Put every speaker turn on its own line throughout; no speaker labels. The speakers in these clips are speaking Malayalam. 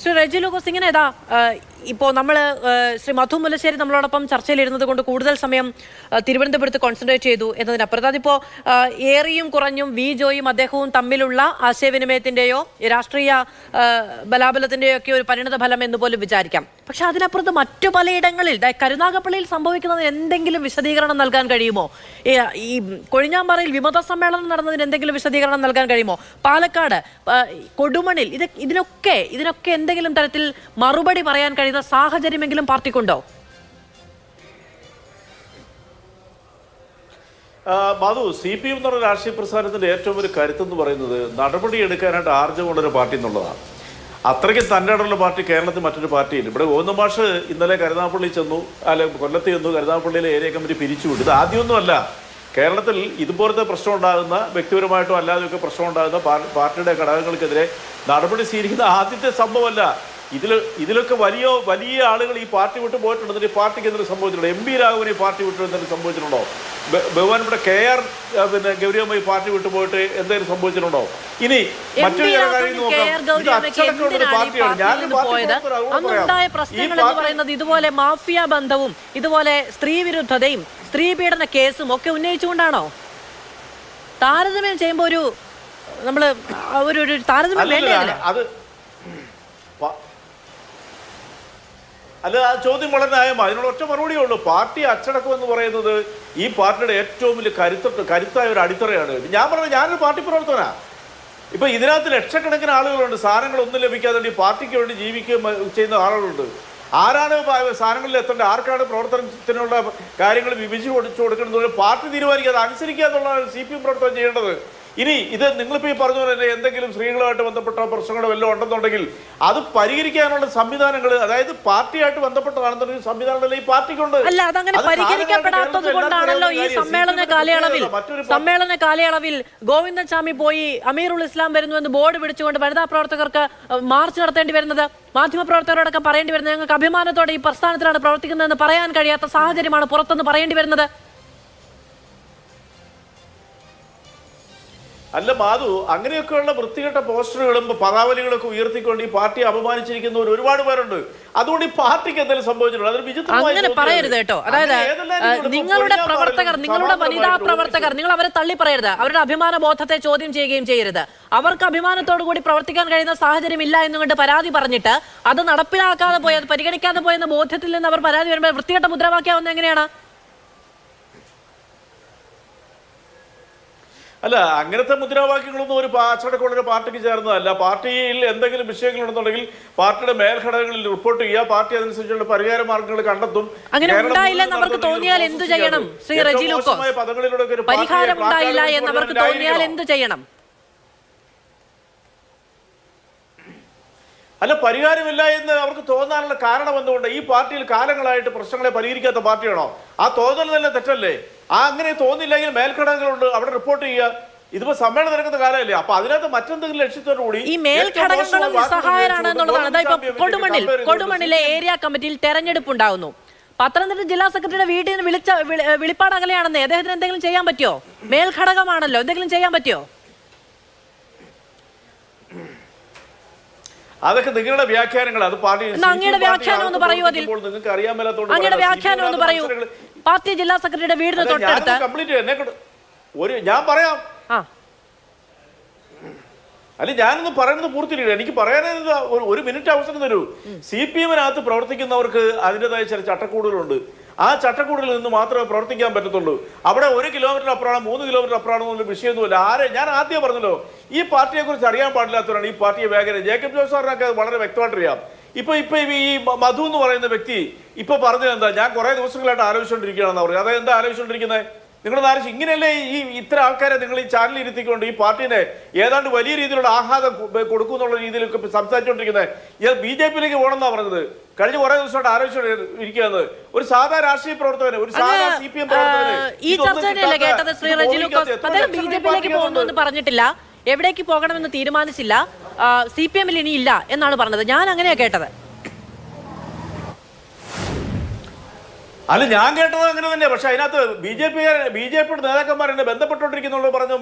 ശ്രീ റെജി ലൂക്കോസ് ഏതാ ഇപ്പോൾ നമ്മൾ ശ്രീ മധു മുല്ലശ്ശേരി നമ്മളോടൊപ്പം ചർച്ചയിലിരുന്നത് കൊണ്ട് കൂടുതൽ സമയം തിരുവനന്തപുരത്ത് കോൺസെൻട്രേറ്റ് ചെയ്തു എന്നതിനപ്പുറത്ത്. അതിപ്പോൾ ഏറിയും കുറഞ്ഞും വി ജോയും അദ്ദേഹവും തമ്മിലുള്ള ആശയവിനിമയത്തിന്റെയോ രാഷ്ട്രീയ ബലാബലത്തിന്റെയോ ഒക്കെ ഒരു പരിണത ഫലം എന്ന് പോലും വിചാരിക്കാം. പക്ഷെ അതിനപ്പുറത്ത് മറ്റു പലയിടങ്ങളിൽ കരുനാഗപ്പള്ളിയിൽ സംഭവിക്കുന്നതിന് എന്തെങ്കിലും വിശദീകരണം നൽകാൻ കഴിയുമോ? ഈ കൊഴിഞ്ഞാമ്പാറയിൽ വിമത സമ്മേളനം നടന്നതിന് എന്തെങ്കിലും വിശദീകരണം നൽകാൻ കഴിയുമോ? പാലക്കാട് കൊടുമണിൽ ഇത് ഇതിനൊക്കെ ഇതിനൊക്കെ എന്തെങ്കിലും തരത്തിൽ മറുപടി പറയാൻ കഴിയുന്ന സാഹചര്യമെങ്കിലും പാർട്ടിക്കുണ്ടോ?
മാധു സി പി എം എന്ന് പറഞ്ഞ രാഷ്ട്രീയ പ്രസ്ഥാനത്തിന്റെ ഏറ്റവും ഒരു കരുത്തെന്ന് പറയുന്നത് നടപടി എടുക്കാനായിട്ട് ആർജവമുള്ളൊരു പാർട്ടി എന്നുള്ളതാണ്. അത്രയ്ക്ക് തന്റെ ഇടമുള്ള പാർട്ടി കേരളത്തിൽ മറ്റൊരു പാർട്ടിയില്ല. ഇവിടെ ഗോവിന്ദ മാഷ് ഇന്നലെ കരുനാഗപ്പള്ളി ചെന്നു അല്ലെ കൊല്ലത്ത് ചെന്നു കരുനാഗപ്പള്ളിയിലെ ഏരിയ കമ്മിറ്റി പിരിച്ചുവിട്ടു. ഇത് ആദ്യമൊന്നുമല്ല. കേരളത്തിൽ ഇതുപോലത്തെ പ്രശ്നം ഉണ്ടാകുന്ന വ്യക്തിപരമായിട്ടും അല്ലാതെയൊക്കെ പ്രശ്നം ഉണ്ടാകുന്ന പാർ- പാർട്ടിയുടെ ഘടകങ്ങൾക്കെതിരെ നടപടി സ്വീകരിക്കുന്ന ആദ്യത്തെ സംഭവമല്ല ഇതിൽ ഇതിലൊക്കെ വലിയ വലിയ ആളുകൾ ഈ പാർട്ടി വിട്ട് പോയിട്ടുണ്ട്. എന്നിട്ട് പാർട്ടിക്ക് എന്തെങ്കിലും സംഭവിച്ചിട്ടുണ്ടോ? എം പി രാഘവൻ ഈ പാർട്ടി വിട്ട് എന്തെങ്കിലും സംഭവിച്ചിട്ടുണ്ടോ? ബഹുമാനപ്പെട്ട കെ ആർ പിന്നെ ഗൗരിയമ്മ പാർട്ടി വിട്ടു പോയിട്ട് എന്തെങ്കിലും സംഭവിച്ചിട്ടുണ്ടോ? ഇനി മറ്റൊരു ചില കാര്യം
അന്നുണ്ടായ പ്രശ്നങ്ങൾ എന്ന് പറയുന്നത് ഇതുപോലെ മാഫിയ ബന്ധവും ഇതുപോലെ സ്ത്രീ വിരുദ്ധതയും സ്ത്രീ പീഡന കേസും ഒക്കെ ഉന്നയിച്ചുകൊണ്ടാണോ? താരതമ്യം ചെയ്യുമ്പോൾ ഒരു നമ്മൾ ഒരു താരതമ്യം വേണ്ടേ
അത് അല്ല ആ ചോദ്യം വളരെ ന്യായമാണ്. അതിനുള്ള ഒറ്റ മറുപടിയേ ഉള്ളൂ. പാർട്ടി അച്ചടക്കം എന്ന് പറയുന്നത് ഈ പാർട്ടിയുടെ ഏറ്റവും വലിയ കരുത്ത കരുത്തായ ഒരു അടിത്തറയാണ്. ഞാൻ പറഞ്ഞത് ഞാനൊരു പാർട്ടി പ്രവർത്തനാ ഇപ്പൊ ഇതിനകത്ത് ലക്ഷക്കണക്കിന് ആളുകളുണ്ട്. സാധനങ്ങൾ ഒന്നും ലഭിക്കാതെ ഈ പാർട്ടിക്ക് വേണ്ടി ജീവിക്കുകയും ചെയ്യുന്ന ആളുകളുണ്ട്. ആരാണ് സാധനങ്ങളിൽ എത്തേണ്ടത്? ആർക്കാണ് പ്രവർത്തനത്തിനുള്ള കാര്യങ്ങൾ വിഭജിച്ച് കൊടുത്തു കൊടുക്കുന്നത് പാർട്ടി തീരുമാനിക്കുക അത് അനുസരിക്കുക എന്നുള്ളതാണ് സി പി എം പ്രവർത്തനം ചെയ്യേണ്ടത്? ഇനി ഇത് നിങ്ങളിപ്പോൾ ഈ പറഞ്ഞ പോലെ തന്നെ എന്തെങ്കിലും സ്ത്രീകളുമായിട്ട് ബന്ധപ്പെട്ട പ്രശ്നങ്ങൾ വല്ലതും ഉണ്ടെന്നുണ്ടെങ്കിൽ അത് പരിഹരിക്കാനുള്ള സംവിധാനങ്ങൾ അതായത് പാർട്ടിയായിട്ട് ബന്ധപ്പെട്ടതാണെന്നുണ്ടെങ്കിൽ സംവിധാനങ്ങൾ ഈ പാർട്ടിക്കുണ്ട്?
അല്ല അതങ്ങനെ
അത്
പരിഹരിക്കപ്പെടാത്തത് കൊണ്ടാണല്ലോ ഈ സമ്മേളന കാലയളവിൽ സമ്മേളന കാലയളവിൽ ഗോവിന്ദസ്വാമി പോയി അമീറുൽ ഇസ്ലാം വരുന്നു എന്ന് ബോർഡ് പിടിച്ചുകൊണ്ട് വനിതാ പ്രവർത്തകർക്ക് മാർച്ച് നടത്തേണ്ടി വരുന്നത്. മാധ്യമപ്രവർത്തകരോടൊക്കെ പറയേണ്ടി വരുന്നത്. ഞങ്ങൾക്ക് അഭിമാനത്തോടെ ഈ പ്രസ്ഥാനത്തിലാണ് പ്രവർത്തിക്കുന്നതെന്ന് പറയാൻ കഴിയാത്ത സാഹചര്യമാണ് പുറത്തുനിന്ന് പറയേണ്ടി വരുന്നത്.
അല്ല മാധു അങ്ങനെയൊക്കെയുള്ള വൃത്തികെട്ട പോസ്റ്ററുകളും പദാവലികളൊക്കെ ഉയർത്തിക്കൊണ്ട് ഈ പാർട്ടി അപമാനിച്ചിരിക്കുന്നവർ ഒരുപാട് പേരുണ്ട്. അതുകൊണ്ട് ഈ പാർട്ടിക്ക് എന്തെങ്കിലും സംഭവിച്ചിട്ടുണ്ട്? വിചിത്രമായ
അങ്ങനെ പറയരുത് കേട്ടോ. അതായത് നിങ്ങളുടെ പ്രവർത്തകർ നിങ്ങളുടെ വനിതാ പ്രവർത്തകർ നിങ്ങൾ അവരെ തള്ളി പറയരുത് അവരുടെ അഭിമാന ബോധത്തെ ചോദ്യം ചെയ്യുകയും ചെയ്യരുത്. അവർക്ക് അഭിമാനത്തോടു കൂടി പ്രവർത്തിക്കാൻ കഴിയുന്ന സാഹചര്യം ഇല്ല എന്നുകൊണ്ട് പരാതി പറഞ്ഞിട്ട് അത് നടപ്പിലാക്കാതെ പോയത് പരിഗണിക്കാതെ പോയെന്ന ബോധ്യത്തിൽ നിന്ന് അവർ പരാതി വരുമ്പോൾ വൃത്തികെട്ട മുദ്രാവാക്യാവുന്ന എങ്ങനെയാണ്?
അല്ല അങ്ങനത്തെ മുദ്രാവാക്യങ്ങളൊന്നും ഒരു അച്ചടക്കമുള്ളൊരു പാർട്ടിക്ക് ചേർന്നതല്ല. പാർട്ടിയിൽ എന്തെങ്കിലും വിഷയങ്ങളുണ്ടെന്നുണ്ടെങ്കിൽ പാർട്ടിയുടെ മേൽഘടകങ്ങളിൽ റിപ്പോർട്ട് ചെയ്യുക. പാർട്ടി അതനുസരിച്ചുള്ള പരിഹാര മാർഗങ്ങൾ കണ്ടെത്തും.
അങ്ങനെ ഉണ്ടായില്ല എന്നവർക്ക് തോന്നിയാൽ എന്തു ചെയ്യണം? ശ്രീ റെജി
ഒരു
പരിഹാരം ഉണ്ടായില്ല എന്നവർക്ക് തോന്നിയാൽ എന്ത് ചെയ്യണം?
അല്ല പരിഹാരമില്ല എന്ന് അവർക്ക് തോന്നാനുള്ള കാരണം എന്തുകൊണ്ട്? ഈ പാർട്ടിയിൽ കാലങ്ങളായിട്ട് പ്രശ്നങ്ങളെ പരിഹരിക്കാത്ത പാർട്ടിയാണോ? ആ തോന്നൽ തന്നെ തെറ്റല്ലേ? ആ അങ്ങനെ തോന്നില്ലെങ്കിൽ മേൽഘടകങ്ങളുണ്ട്. അവിടെ റിപ്പോർട്ട് ചെയ്യുക. ഇതിപ്പോ സമ്മേളനം നടക്കുന്ന കാലമല്ലേ? അപ്പൊ അതിനകത്ത് മറ്റെന്തെങ്കിലും ലക്ഷ്യത്തോടു കൂടി
ഈ മേൽഘടകങ്ങളും നിസ്സഹായരാണ് എന്നുള്ളതാണ് കൊടുമണ്ണിൽ കൊടുമണ്ണിലെ ഏരിയ കമ്മിറ്റിയിൽ തെരഞ്ഞെടുപ്പ് ഉണ്ടാകുന്നു പത്തനംതിട്ട ജില്ലാ സെക്രട്ടറിയുടെ വീട്ടിൽ നിന്ന് വിളിച്ച വിളി- വിളിപ്പാട് അകലെയാണെന്ന് അദ്ദേഹത്തിന് എന്തെങ്കിലും ചെയ്യാൻ പറ്റുമോ? മേൽഘടകമാണല്ലോ. എന്തെങ്കിലും ചെയ്യാൻ പറ്റുമോ?
അതൊക്കെ നിങ്ങളുടെ വ്യാഖ്യാനങ്ങൾ അത് പാർട്ടി
അങ്ങയുടെ വ്യാഖ്യാനം ഒന്ന് പറയൂ അതിൽ.
നിങ്ങൾക്ക് അറിയാൻ മേലാത്തോണ്ട്
അങ്ങയുടെ. വ്യാഖ്യാനം ഒന്ന് പറയൂ. പാർട്ടി ജില്ലാ സെക്രട്ടറിയുടെ വീടിന് തൊട്ടടുത്ത്.
കംപ്ലീറ്റ് എന്നെ ഒരു ഞാൻ പറയാം. അല്ലെ ഞാനൊന്നും പറയുന്നത് പൂർത്തിയില്ല എനിക്ക് പറയാനായത് ഒരു ഒരു മിനിറ്റ് അവസരം തരൂ. സി പി എമ്മിനകത്ത് പ്രവർത്തിക്കുന്നവർക്ക് അതിന്റെതായ ചില ചട്ടക്കൂടുകളുണ്ട്. ആ ചട്ടക്കൂടുകളിൽ നിന്ന് മാത്രമേ പ്രവർത്തിക്കാൻ പറ്റത്തുള്ളൂ. അവിടെ ഒരു കിലോമീറ്റർ അപ്പുറമാണ് മൂന്ന് കിലോമീറ്റർ അപ്പുറമാണ് എന്നൊരു വിഷയമൊന്നുമില്ല. ആരെ? ഞാൻ ആദ്യം പറഞ്ഞല്ലോ ഈ പാർട്ടിയെ കുറിച്ച് അറിയാൻ പാടില്ലാത്തവരാണ് ഈ പാർട്ടിയെ വേഗം ജേക്കബ് ജോസ് സാറിനൊക്കെ വളരെ വ്യക്തമായിട്ട് അറിയാം. ഇപ്പൊ ഇപ്പൊ ഈ മധു എന്ന് പറയുന്ന വ്യക്തി ഇപ്പൊ പറഞ്ഞത് എന്താ? ഞാൻ കുറെ ദിവസങ്ങളായിട്ട് ആലോചിച്ചുകൊണ്ടിരിക്കുകയാണെന്ന് പറഞ്ഞു അതായത് എന്താ ആലോചിച്ചുകൊണ്ടിരിക്കുന്നത് നിങ്ങളുടെ ആലോചിച്ച് ഇങ്ങനെയല്ലേ ഈ ഇത്ര ആൾക്കാരെ നിങ്ങൾ ഈ ചാനലിൽ ഇരുത്തിക്കൊണ്ട് ഈ പാർട്ടിനെ ഏതാണ്ട് വലിയ രീതിയിലുള്ള ആഹ്ലാദം കൊടുക്കും എന്നുള്ള രീതിയിലൊക്കെ സംസാരിച്ചുകൊണ്ടിരിക്കുന്നത് ബി ജെ പിയിലേക്ക് പോകണമെന്നാ പറഞ്ഞത്. കഴിഞ്ഞ കുറെ ദിവസമായിട്ട് ഇരിക്കുന്നത് ഒരു സാധാ രാഷ്ട്രീയ പ്രവർത്തകന് ഒരു സാധാ
അങ്ങ്,
സി പി എം പ്രവർത്തകന്
ഈ കേട്ടത് ശ്രീ അദ്ദേഹം ബി ജെ പിയിലേക്ക് പോകുന്നു എന്ന് പറഞ്ഞിട്ടില്ല. എവിടേക്ക് പോകണമെന്ന് തീരുമാനിച്ചില്ല. സി പി എമ്മിൽ ഇനി ഇല്ല എന്നാണ് പറഞ്ഞത്. ഞാൻ അങ്ങനെയാ കേട്ടത്.
അല്ല ഞാൻ കേട്ടത് അങ്ങനെ തന്നെ പക്ഷെ അതിനകത്ത് B J P B J പിയുടെ നേതാക്കന്മാർ എന്നെ ബന്ധപ്പെട്ടുകൊണ്ടിരിക്കുന്നുള്ളൂ പറഞ്ഞു.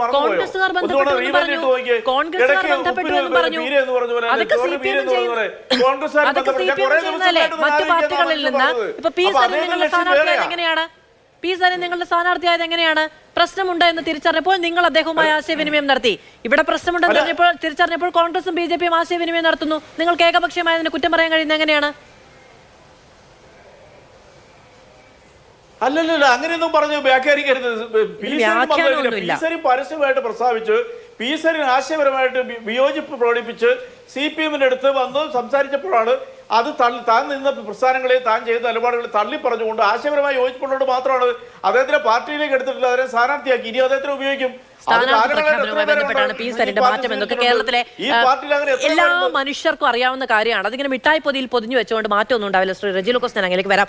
എങ്ങനെയാണ്? പി സരിൻ നിങ്ങളുടെ സ്ഥാനാർത്ഥിയായത് എങ്ങനെയാണ്? പ്രശ്നമുണ്ട് എന്ന് തിരിച്ചറിഞ്ഞപ്പോൾ നിങ്ങൾ അദ്ദേഹവുമായി ആശയവിനിമയം നടത്തി. ഇവിടെ പ്രശ്നമുണ്ടെന്ന് തിരിച്ചറിഞ്ഞപ്പോൾ കോൺഗ്രസും ബി ജെ പിയും ആശയവിനിമയം നടത്തുന്നു. നിങ്ങൾക്ക് ഏകപക്ഷീയമായതിന് കുറ്റം പറയാൻ കഴിയുന്നത് എങ്ങനെയാണ്?
അല്ലല്ലല്ല അങ്ങനെയൊന്നും പറഞ്ഞു വ്യാഖ്യാനിക്കരുത്. പി സരിൻ
വ്യാഖ്യാനമൊന്നുമില്ല.
പി പരസ്യമായിട്ട് പ്രസ്താവിച്ച് പി സരിൻ ആശയപരമായിട്ട് വിയോജിപ്പ് പ്രകടിപ്പിച്ച് സി പി എമ്മിന്റെ അടുത്ത് വന്ന് സംസാരിച്ചപ്പോഴാണ് അത് തള്ളി താൻ നിന്ന പ്രസ്ഥാനങ്ങളെ താൻ ചെയ്ത നിലപാടുകളെ തള്ളി പറഞ്ഞുകൊണ്ട് ആശയപരമായി യോജിപ്പുള്ളതുകൊണ്ട് മാത്രമാണ് അദ്ദേഹത്തിന്റെ പാർട്ടിയിലേക്ക് എടുത്തിട്ടില്ല അദ്ദേഹം സ്ഥാനാർത്ഥിയാക്കി. ഇനി അദ്ദേഹത്തിന് ഉപയോഗിക്കും.
എല്ലാ മനുഷ്യർക്കും അറിയാവുന്ന കാര്യമാണ്. അതിങ്ങനെ മിഠായി പൊതിയിൽ പൊതിഞ്ഞു വെച്ചുകൊണ്ട് മാറ്റമൊന്നും ഉണ്ടാവില്ല. ശ്രീ റെജി ലുക്കോസ് ഞാൻ അങ്ങനെയൊക്കെ വരാം.